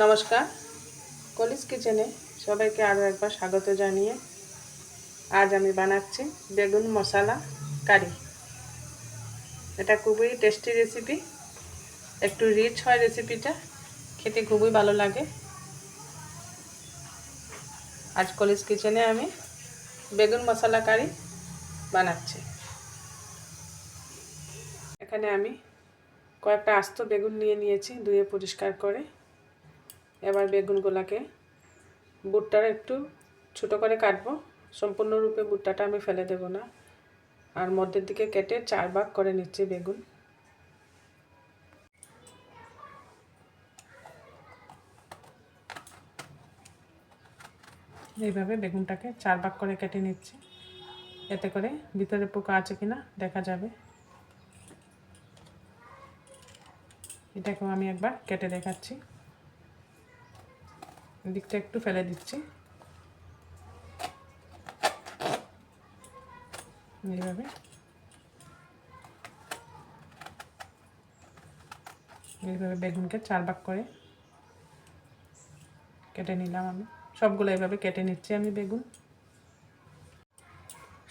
নমস্কার। কলিস কিচেনে সবাইকে আরও একবার স্বাগত জানিয়ে আজ আমি বানাচ্ছি বেগুন মশলা কারি। এটা খুবই টেস্টি রেসিপি একটু রিচ হয় রেসিপিটা খেতে খুবই ভালো লাগে। আজ কলিস কিচেনে আমি বেগুন মশলা কারি বানাচ্ছি। এখানে আমি কয়েকটা আস্ত বেগুন নিয়ে নিয়েছি, ধুয়ে পরিষ্কার করে। এবার বেগুনগুলোকে বুটটার একটু ছোটো করে কাটবো। সম্পূর্ণরূপে বুটটাটা আমি ফেলে দেব না। আর মধ্যের দিকে কেটে চার ভাগ করে নিচ্ছি বেগুন। এইভাবে বেগুনটাকে চার ভাগ করে কেটে নিচ্ছি। এতে করে ভিতরে পোকা আছে কিনা দেখা যাবে। এটাকেও আমি একবার কেটে দেখাচ্ছি। দিকটা একটু ফেলে দিচ্ছি। এইভাবে। এইভাবে বেগুনকে চার ভাগ করে কেটে নিলাম আমি। সবগুলো এইভাবে কেটে নিচ্ছি আমি বেগুন।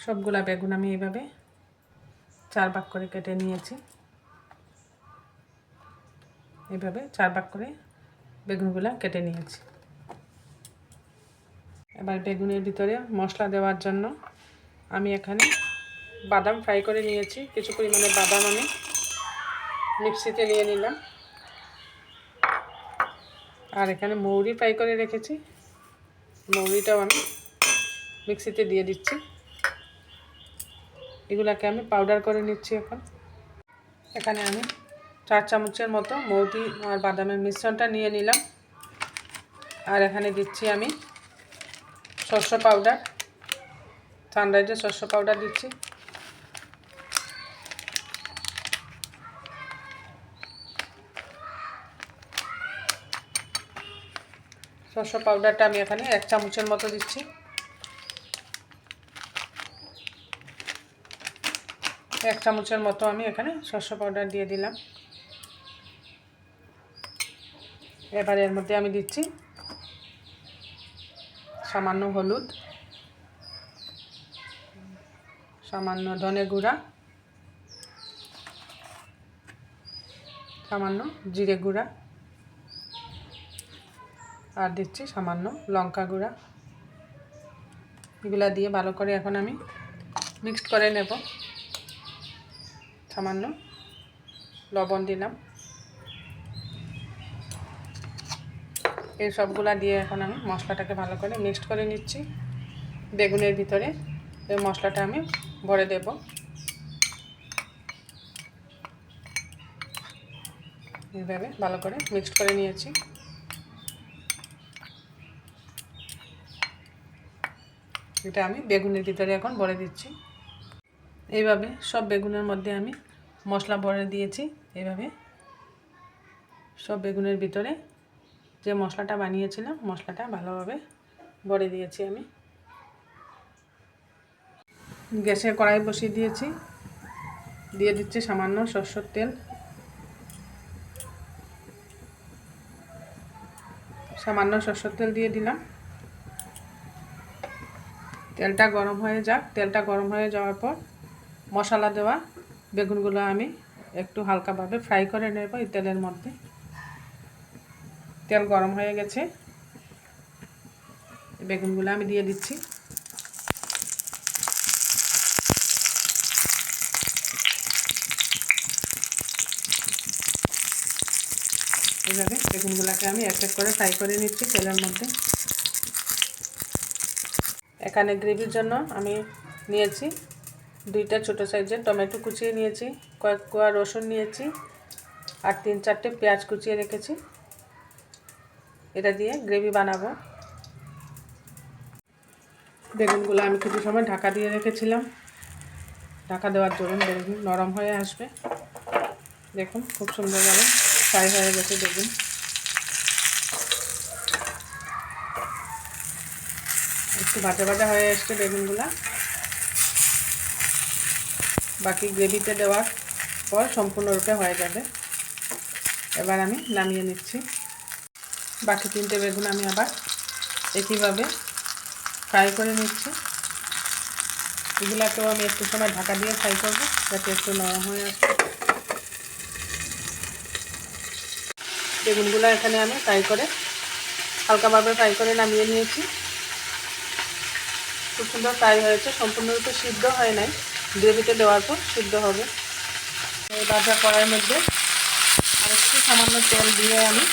সবগুলা বেগুন আমি এইভাবে চার ভাগ করে কেটে নিয়েছি। এইভাবে চার ভাগ করে বেগুনগুলা কেটে নিয়েছি। এবার বেগুনের ভিতরে মশলা দেওয়ার জন্য আমি এখানে বাদাম ফ্রাই করে নিয়েছি। কিছু পরিমাণে বাদাম আমি মিক্সিতে নিয়ে নিলাম। আর এখানে মৌরি ফ্রাই করে রেখেছি। মৌরিটাও আমি মিক্সিতে দিয়ে দিচ্ছি। এগুলাকে আমি পাউডার করে নিচ্ছি এখন। এখানে আমি চার চামচের মতো মৌরি আর বাদামের মিশ্রণটা নিয়ে নিলাম। আর এখানে দিচ্ছি আমি শস্য পাউডার সানরাইজের শস্য পাউডার দিচ্ছি। শস্য পাউডারটা আমি এখানে এক চামচের মতো দিচ্ছি। এক চামচের মতো আমি এখানে শস্য পাউডার দিয়ে দিলাম। এবার এর মধ্যে আমি দিচ্ছি সামান্য হলুদ, সামান্য ধনে গুঁড়া, সামান্য জিরে গুঁড়া, আর দিচ্ছি সামান্য লঙ্কা গুঁড়া। এগুলা দিয়ে ভালো করে এখন আমি মিক্সড করে নেব। সামান্য লবণ দিলাম। এই সবগুলা দিয়ে এখন আমি মশলাটাকে ভালো করে মিক্সড করে নিচ্ছি বেগুনের ভিতরে। এই মশলাটা আমি ভরে দেব। এইভাবে ভালো করে মিক্সড করে নিয়েছি। এটা আমি বেগুনের ভিতরে এখন ভরে দিচ্ছি। এইভাবে সব বেগুনের মধ্যে আমি মশলা ভরে দিয়েছি। এইভাবে সব বেগুনের ভিতরে যে মশলাটা বানিয়েছিলাম, মশলাটা ভালোভাবে ভরে দিয়েছি আমি। গ্যাসে কড়াই বসিয়ে দিয়েছি। দিয়ে দিচ্ছি সামান্য সর্ষের তেল। সামান্য সর্ষের তেল দিয়ে দিলাম। তেলটা গরম হয়ে যাক। তেলটা গরম হয়ে যাওয়ার পর মশলা দেওয়া বেগুনগুলো আমি একটু হালকাভাবে ফ্রাই করে নেব এই তেলের মধ্যে। তেল গরম হয়ে গেছে। বেগুনগুলো আমি দিয়ে দিচ্ছি। এইভাবে বেগুনগুলোকে আমি এক এক করে ফ্রাই করে নিচ্ছি তেলের মধ্যে। এখানে গ্রেভির জন্য আমি নিয়েছি দুইটা ছোটো সাইজের টমেটো কুচিয়ে নিয়েছি, কয়েক কোয়া রসুন নিয়েছি, আর তিন চারটে পেঁয়াজ কুচিয়ে রেখেছি। এটা দিয়ে গ্রেভি বানাবো। বেগুনগুলো আমি কিছু সময় ঢাকা দিয়ে রেখেছিলাম। ঢাকা দেওয়ার জন্য বেগুন নরম হয়ে আসবে। দেখুন, খুব সুন্দরভাবে ফ্রাই হয়ে গেছে বেগুন। একটু ভাজা ভাজা হয়ে এসছে বেগুনগুলা। বাকি গ্রেভিতে দেওয়ার পর সম্পূর্ণরূপে হয়ে যাবে। এবার আমি নামিয়ে নিচ্ছি। বাকি তিনটে বেগুন আমি আবার একইভাবে ফ্রাই করে নিচ্ছি। এগুলাকেও আমি একটু সময় ঢাকা দিয়ে ফ্রাই করব, যাতে একটু নরম হয়ে আসে। বেগুনগুলো এখানে আমি ফ্রাই করে হালকাভাবে ফ্রাই করে নামিয়ে নিয়েছি। খুব সুন্দর ফ্রাই হয়েছে, সম্পূর্ণরূপে সিদ্ধ হয় নাই। গ্রেভিতে দেওয়ার পর সিদ্ধ হবে। ভাজা কড়াইয়ের মধ্যে আর একটু সামান্য তেল দিয়ে আমি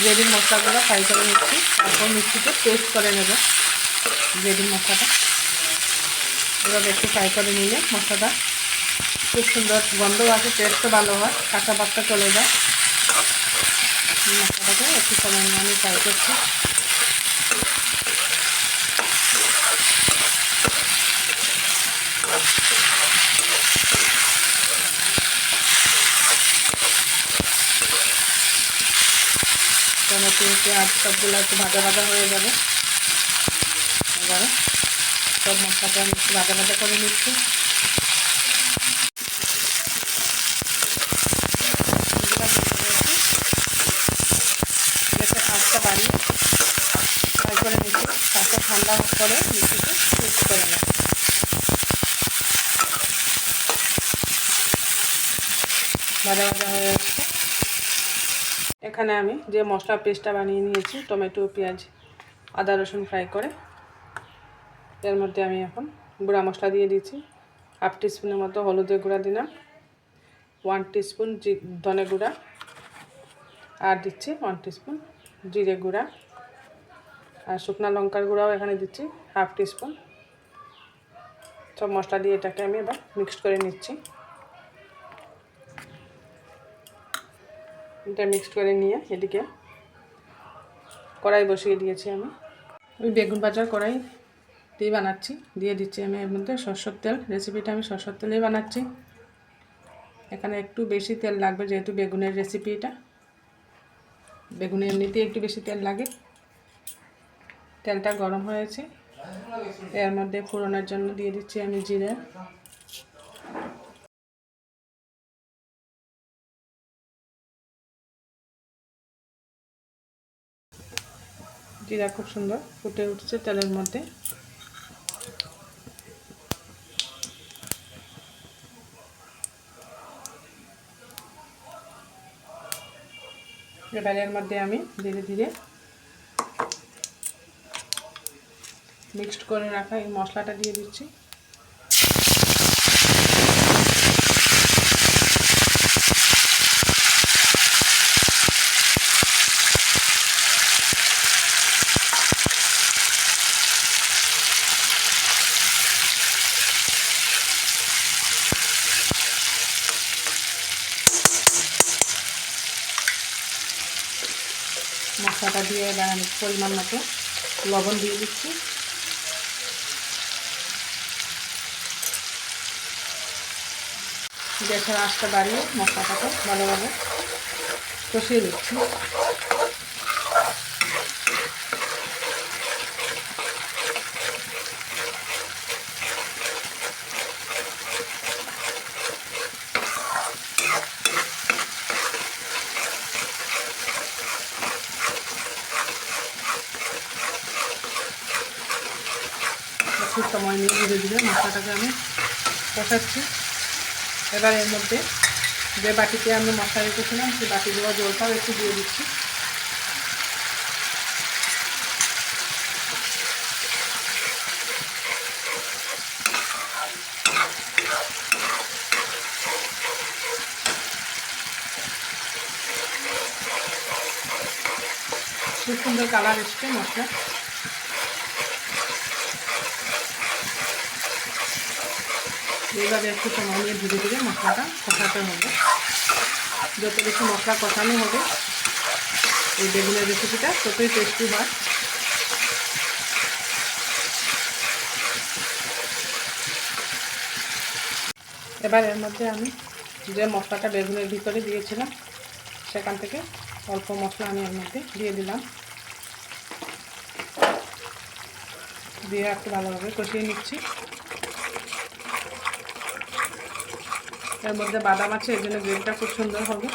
গ্রেভির মশলাগুলো ফ্রাই করে নিচ্ছি। তারপর মিক্সিতে পেস্ট করে নেব গ্রেভির মশলাটা। এভাবে একটু ফ্রাই করে নিলে মশলাটা খুব সুন্দর গন্ধ আছে টেস্টও ভালো হয়, কাঁচা পাকটা চলে যায়। মশলাটাকে একটু সময় আমি ফ্রাই করছি টমেটো পেঁয়াজ সবগুলো একটু ভাজা ভাজা হয়ে যাবে। এবারে সব মশলাটা আমি একটু ভাজা ভাজা করে নিচ্ছি। আঁচটা বাড়িয়ে ফ্রাই করে নিচ্ছি। তারপর ঠান্ডা করে মিক্সিতে পেস্ট করে নেব। ভাজা ভাজা হয়ে আসছে। এখানে আমি যে মশলা পেস্টটা বানিয়ে নিয়েছি, টমেটো, পেঁয়াজ, আদা, রসুন ফ্রাই করে, এর মধ্যে আমি এখন গুঁড়া মশলা দিয়ে দিচ্ছি। হাফ টিস্পুনের মতো হলুদের গুঁড়া দিলাম, ওয়ান টিস্পুন জি, ধনে গুঁড়া, আর দিচ্ছি ওয়ান টিস্পুন জিরে গুঁড়া। আর শুকনো লঙ্কার গুঁড়াও এখানে দিচ্ছি, হাফ টিস্পুন। সব মশলা দিয়ে এটাকে আমি এবার মিক্সড করে নিচ্ছি। এটা মিক্সড করে নিয়ে এদিকে কড়াই বসিয়ে দিয়েছি আমি। ওই বেগুন ভাজার কড়াই দিয়ে বানাচ্ছি। দিয়ে দিচ্ছি আমি এর মধ্যে সরষের তেল। রেসিপিটা আমি সরষের তেলেই বানাচ্ছি। এখানে একটু বেশি তেল লাগবে যেহেতু বেগুনের রেসিপি এটা এমনিতেই একটু বেশি তেল লাগে। তেলটা গরম হয়েছে। এর মধ্যে ফোড়নের জন্য দিয়ে দিচ্ছি আমি জিরে। জিরা খুব সুন্দর ফুটে উঠছে তেলের মধ্যে। এবারের মধ্যে আমি ধীরে ধীরে মিক্সড করে রাখা এই মশলাটা দিয়ে দিচ্ছি মশলাটা দিয়ে পরিমাণ মতো লবণ দিয়ে দিচ্ছি। গ্যাসের আঁচটা বাড়িয়ে মশলাটাকে ভালোভাবে কষিয়ে দিচ্ছি একটু সময় নিয়ে ধীরে ধীরে মশলাটাকে আমি কষাচ্ছি। এবার এর মধ্যে যে বাটিতে আমি মশলা রেখেছিলাম, সেই বাটি দেওয়া জলটাও একটু দিয়ে দিচ্ছি। খুব সুন্দর কালার এসছে মশলা এইভাবে একটু সময় নিয়ে ধীরে ধীরে মশলাটা কষাতে হবে। যত বেশি মশলা কষানো হবে, এই বেগুনের রেসিপিটা ততই টেস্টি হয়। এবার এর মধ্যে আমি যে মশলাটা বেগুনের ভিতরে দিয়েছিলাম, সেখান থেকে অল্প মশলা আমি এর মধ্যে দিয়ে দিলাম। দিয়ে একটু ভালোভাবে কষিয়ে নিচ্ছি। এর মধ্যে বাদাম আছে, এর জন্য গ্রেভিটা খুব সুন্দর হবে।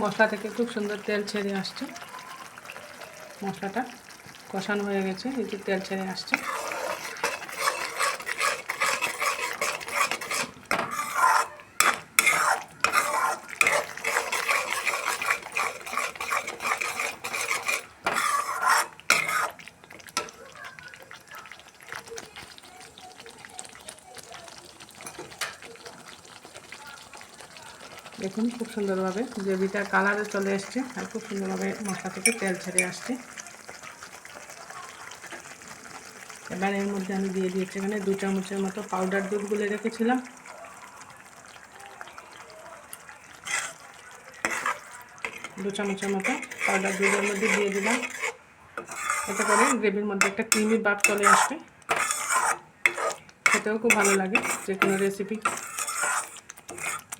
মশলা থেকে খুব সুন্দর তেল ছেড়ে আসছে। মশলাটা কষানো হয়ে গেছে, এই তেল ছেড়ে আসছে। দেখুন, খুব সুন্দরভাবে গ্রেভিটার কালারে চলে এসছে আর খুব সুন্দরভাবে মশলা থেকে তেল ছেড়ে আসছে। এবার এর মধ্যে আমি দিয়ে দিয়েছি এখানে দু চামচের মতো পাউডার দুধ গুলে রেখেছিলাম। দু চামচের মতো পাউডার দুধের মধ্যে দিয়ে দিলাম। এতে করে গ্রেভির মধ্যে একটা ক্রিমি ভাব চলে আসবে। খেতেও খুব ভালো লাগে যে কোনো রেসিপি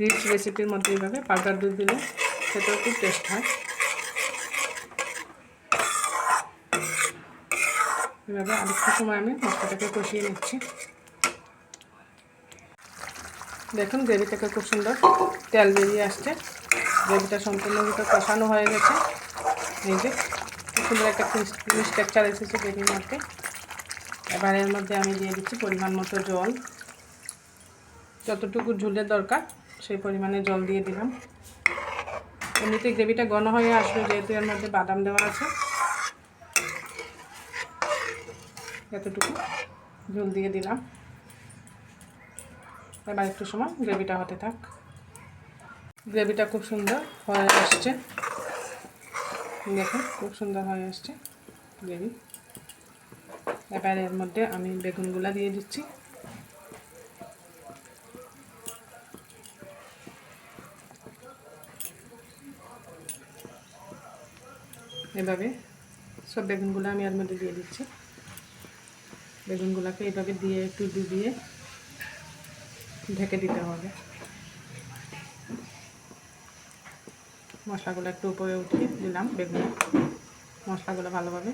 রিচ রেসিপির মধ্যে এইভাবে পাউডার দুধ দিলে খেতেও খুব টেস্ট হয়। এভাবে আরেকটু সময় আমি মশলাটাকে কষিয়ে নিচ্ছি। দেখুন গ্রেভি খুব সুন্দর তেল বেরিয়ে আসছে। গ্রেভিটা সম্পূর্ণরূপে কষানো হয়ে গেছে। এই যে খুব সুন্দর একটা স্ট্রাকচার এসেছে গ্রেভির মধ্যে। এবার এর মধ্যে আমি দিয়ে দিচ্ছি পরিমাণ মতো জল। যতটুকু ঝুলের দরকার সেই পরিমাণে জল দিয়ে দিলাম। এমনিতে গ্রেভিটা ঘন হয়ে আসবে যেহেতু এর মধ্যে বাদাম দেওয়া আছে। এতটুকু ঝোল দিয়ে দিলাম। এবার একটু সময় গ্রেভিটা হতে থাক। গ্রেভিটা খুব সুন্দর হয়ে আসছে। দেখুন, খুব সুন্দর হয়ে আসছে গ্রেভি। এবার এর মধ্যে আমি বেগুনগুলা দিয়ে দিচ্ছি। এভাবে সব বেগুনগুলো আমি এর মধ্যে দিয়ে দিচ্ছি। বেগুনগুলোকে এভাবে দিয়ে একটু ডুবিয়ে ঢেকে দিতে হবে। মশলাগুলো একটু উপরে উঠিয়ে দিলাম বেগুনে। মশলাগুলো ভালোভাবে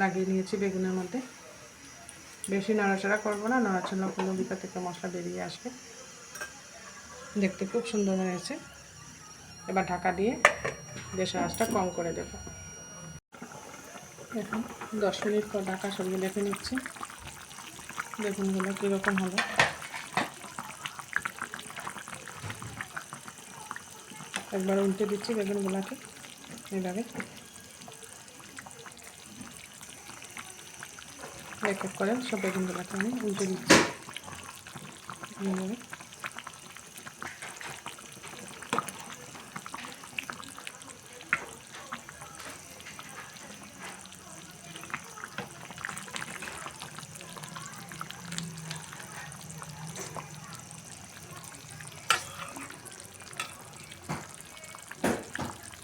লাগিয়ে নিয়েছি বেগুনের মধ্যে। বেশি নড়াচড়া করব না, নড়াচড়া করলে ভিতর থেকে মশলা বেরিয়ে আসবে। দেখতে খুব সুন্দর হয়েছে। এবার ঢাকা দিয়ে গ্যাসের আঁচটা কম করে দেব। এখন দশ মিনিট পর ঢাকা সরিয়ে দেখে নিচ্ছি। বেগুনগুলো কীরকম হলো? একবার উল্টে দিচ্ছি বেগুনগুলোকে এইভাবে এক এক করে সব বেগুনগুলোকে আমি উল্টে দিচ্ছি। এইভাবে।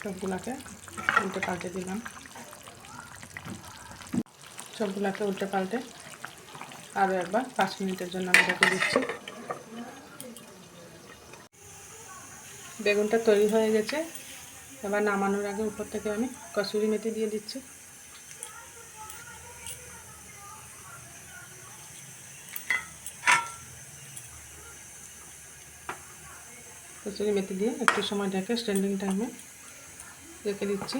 সবগুলাকে উল্টে পাল্টে দিলাম। সবগুলাকে উল্টে পাল্টে আরও একবার পাঁচ মিনিটের জন্য আমি রেখে দিচ্ছি। বেগুনটা তৈরি হয়ে গেছে। এবার নামানোর আগে উপর থেকে আমি কসুরি মেথি দিয়ে দিচ্ছি। কচুরি মেথি দিয়ে একটু সময় ঢেকে স্ট্যান্ডিং টাইমে রেখে দিচ্ছি।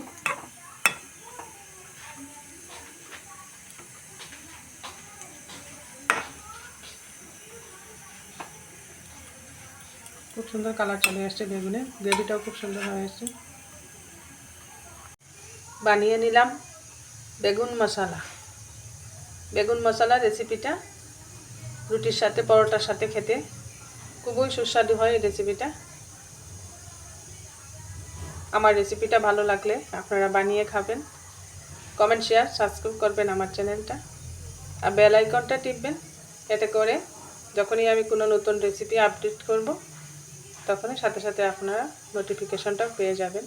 খুব সুন্দর কালার চলে আসছে বেগুনে। গ্রেভিটাও খুব সুন্দর হয়ে আসছে। বানিয়ে নিলাম বেগুন মশলা। বেগুন মশলা রেসিপিটা রুটির সাথে, পরোটার সাথে খেতে খুবই সুস্বাদু হয় এই রেসিপিটা। আমার রেসিপিটা ভালো লাগলে আপনারা বানিয়ে খাবেন। কমেন্ট শেয়ার সাবস্ক্রাইব করবেন আমার চ্যানেলটা আর বেল আইকনটা টিপবেন এতে করে যখনই আমি কোনো নতুন রেসিপি আপডেট করব, তখনই সাথে সাথে আপনারা নোটিফিকেশনটা পেয়ে যাবেন।